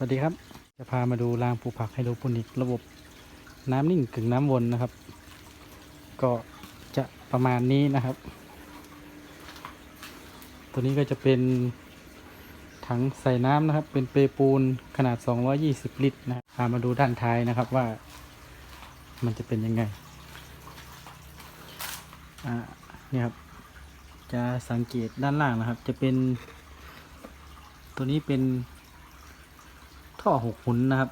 สวัสดีครับ จะพามาดูรางปลูกผักไฮโดรโปนิกระบบน้ำนิ่งกึ่งน้ำวนนะครับ ก็จะประมาณนี้นะครับ ตัวนี้ก็จะเป็นถังใส่น้ำนะครับ เป็นเปรปูนขนาด 220 ลิตรนะพามาดูด้านท้ายนะครับว่า มันจะเป็นยังไงอ่านี่ครับ จะสังเกตด้านล่างนะครับ จะเป็นตัวนี้เป็น ท่อหกหุนนะครับ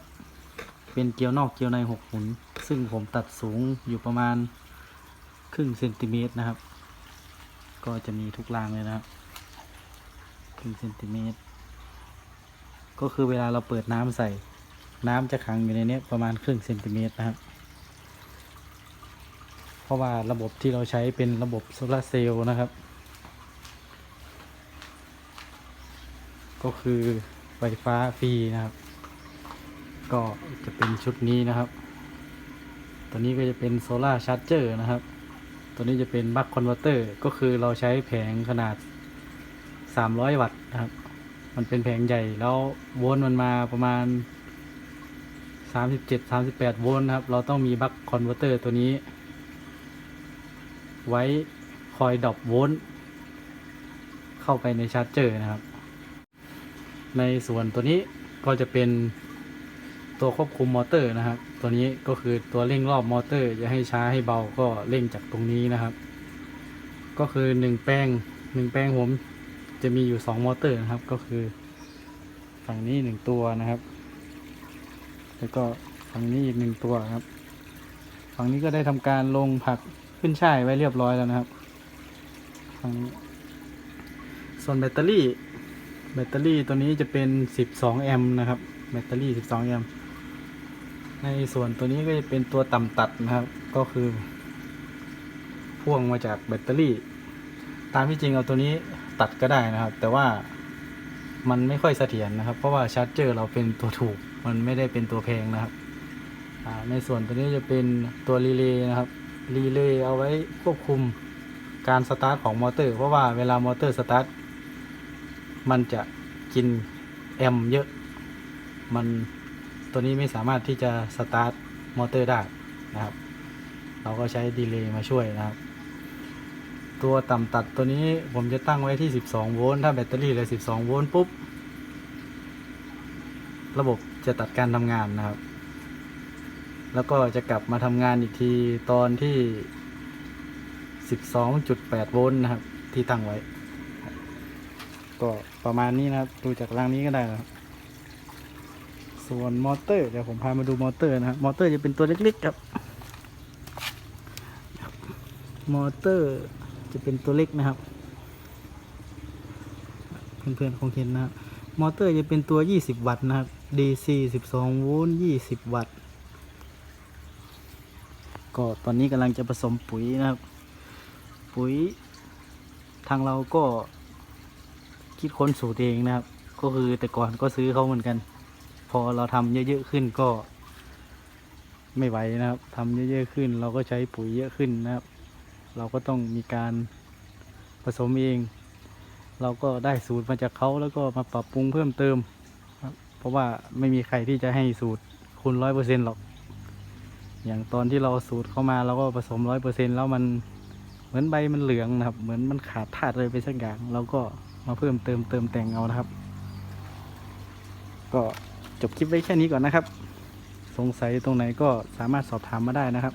เป็นเกลียวนอกเกลียวในหกหุน ซึ่งผมตัดสูงอยู่ประมาณครึ่งเซนติเมตรนะครับ ก็จะมีทุกรางเลยนะครับครึ่งเซนติเมตร ก็คือเวลาเราเปิดน้ำใส่ น้ำจะขังอยู่ในนี้ประมาณครึ่งเซนติเมตรนะครับ เพราะว่าระบบที่เราใช้เป็นระบบโซลาเซลล์นะครับ ก็คือไฟฟ้าฟรีนะครับ ก็จะเป็นชุดนี้นะครับ ตัวนี้ก็จะเป็นโซลาร์ชาร์จเจอร์นะครับ ตัวนี้จะเป็นบัคคอนเวอร์เตอร์ก็คือเราใช้แผงขนาด 300 วัตต์นะครับ มันเป็นแผงใหญ่แล้วโวลต์มันมาประมาณ 37 38 โวลต์นะครับ เราต้องมีบัคคอนเวอร์เตอร์ตัวนี้ ไว้คอยดรอปโวลต์เข้าไปในชาร์จเจอร์นะครับ ในส่วนตัวนี้ก็จะเป็น ตัวควบคุมมอเตอร์นะครับ ตัวนี้ก็คือตัวเร่งรอบมอเตอร์ จะให้ช้าให้เบาก็เร่งจากตรงนี้นะครับ ก็คือหนึ่งแป้งหนึ่งแป้งผมจะมีอยู่สองมอเตอร์นะครับ ก็คือ ฝั่งนี้หนึ่งตัวนะครับ แล้วก็ฝั่งนี้อีกหนึ่งตัวครับ ฝั่งนี้ก็ได้ทำการลงผักขึ้นช่ายไว้เรียบร้อยแล้วนะครับฝั่งนี้ส่วนแบตเตอรี่แบตเตอรี่ตัวนี้จะเป็น 12 แอมป์นะครับ แบตเตอรี่ 12 แอมป์ ในส่วนตัวนี้ก็จะเป็นตัวต่ำตัดนะครับ ก็คือพ่วงมาจากแบตเตอรี่ ตามที่จริงเอาตัวนี้ตัดก็ได้นะครับ แต่ว่ามันไม่ค่อยเสถียรนะครับ เพราะว่าชาร์จเจอร์เราเป็นตัวถูก มันไม่ได้เป็นตัวแพงนะครับ ในส่วนตัวนี้จะเป็นตัวรีเลย์นะครับ รีเลย์เอาไว้ควบคุมการสตาร์ทของมอเตอร์ เพราะว่าเวลามอเตอร์สตาร์ทมันจะกินแอมป์เยอะ มัน ตัวนี้ไม่สามารถที่จะสตาร์ทมอเตอร์ได้นะครับ เราก็ใช้ดีเลย์มาช่วยนะครับ ตัวต่ำตัดตัวนี้ผมจะตั้งไว้ที่ 12 โวลต์ถ้าแบตเตอรี่เหลือ 12 โวลต์ปุ๊บ ระบบจะตัดการทำงานนะครับ แล้วก็จะกลับมาทำงานอีกทีตอนที่ 12.8 โวลต์นะครับ ที่ตั้งไว้ ก็ประมาณนี้นะครับ ดูจากรางนี้ก็ได้นะครับ ส่วนมอเตอร์เดี๋ยวผมพามาดูมอเตอร์นะครับมอเตอร์จะเป็นตัวเล็กๆครับ มอเตอร์จะเป็นตัวเล็กนะครับ เพื่อนๆคงเห็นนะครับมอเตอร์จะเป็นตัว 20 วัตต์นะครับ DC 12 โวลต์ 20 วัตต์ ก็ตอนนี้กำลังจะผสมปุ๋ยนะครับ ปุ๋ย ทางเราก็คิดค้นสูตรเองนะครับ ก็คือแต่ก่อนก็ซื้อเขาเหมือนกัน พอเราทำเยอะๆขึ้นก็ ไม่ไหวนะครับทำเยอะๆขึ้น เราก็ใช้ปุ๋ยเยอะขึ้นนะครับ เราก็ต้องมีการผสมเอง เราก็ได้สูตรมาจากเขาแล้วก็มาปรับปรุงเพิ่มเติมครับเพราะว่าไม่มีใครที่จะให้สูตรคุณร้อยเปอร์เซ็นต์หรอก อย่างตอนที่เราสูตรเข้ามาเราก็ผสมร้อยเปอร์เซ็นต์แล้วมันเหมือนใบมันเหลืองนะครับ เหมือนมันขาดธาตุอะไรไปสักอย่างเราก็มาเพิ่มเติมเติมแต่งเอานะครับ ก็ จบคลิปไว้แค่นี้ก่อนนะครับ สงสัยตรงไหนก็สามารถสอบถามมาได้นะครับ